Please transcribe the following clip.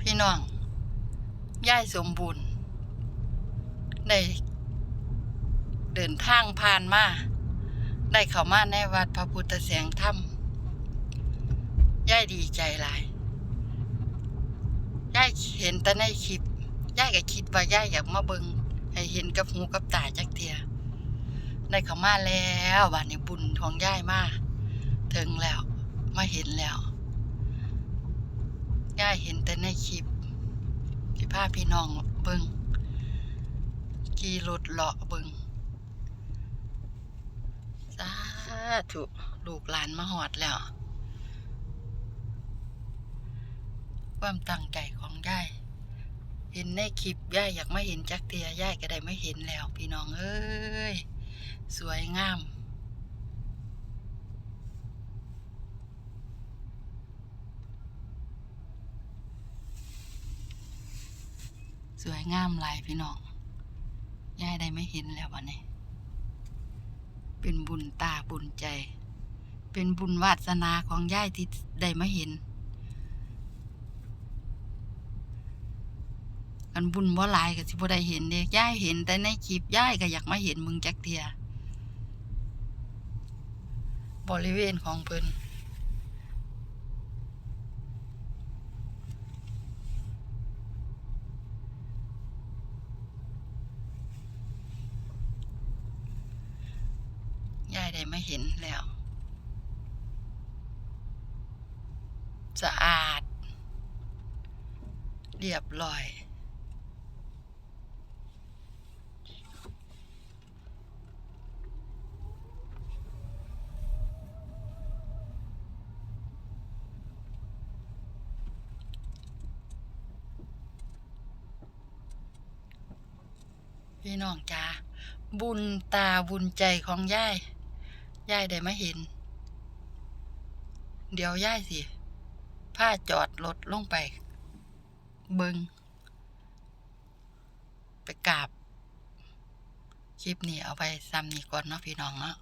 พี่น้องย่ายสมบูรณ์ได้เดินทางผ่านมาได้เข้ามาในวัดพระพุทธแสงธรรมย่ายดีใจหลายย่ายเห็นแต่ในคลิปย่ายก็คิดว่าย่ายอยากมาเบิงให้เห็นกับหูกับตาจักเทียได้เข้ามาแล้ววันนี้บุญของย่ายมาถึงแล้วมาเห็นแล้ว ย่าเห็นแต่ในคลิปที่พาพี่น้องเบิงขี่รถเลาะเบิงสาธุลูกหลานมาหอดแล้ว ความตั้งใจของย่ายเห็นในคลิปย่ายอยากมาเห็นจักเทียย่ายก็ได้ไม่เห็นแล้ว พี่น้องเอ้ย สวยงาม สวยงามลายพี่น้องย่ายได้ไม่เห็นแล้ววันนี้ เป็นบุญตาบุญใจ เป็นบุญวาสนาของย่ายที่ได้มาเห็น กันบุญบ่หลายก็สิบ่ได้เห็นเด้ย่ายเห็นแต่ในคลิปย่ายก็อยากมาเห็นมึงจักเทียบริเวณของเพิ่น ได้มาเห็นแล้ว สะอาด เรียบร้อยพี่น้องจ้าบุญตาบุญใจของยาย ย่ายได้มาเห็น เดี๋ยวย่ายสิผ้าจอดรถลงไป เบิงไปกราบ คลิปนี้เอาไปซ้ำนี่ก่อนเนาะพี่น้องเนาะ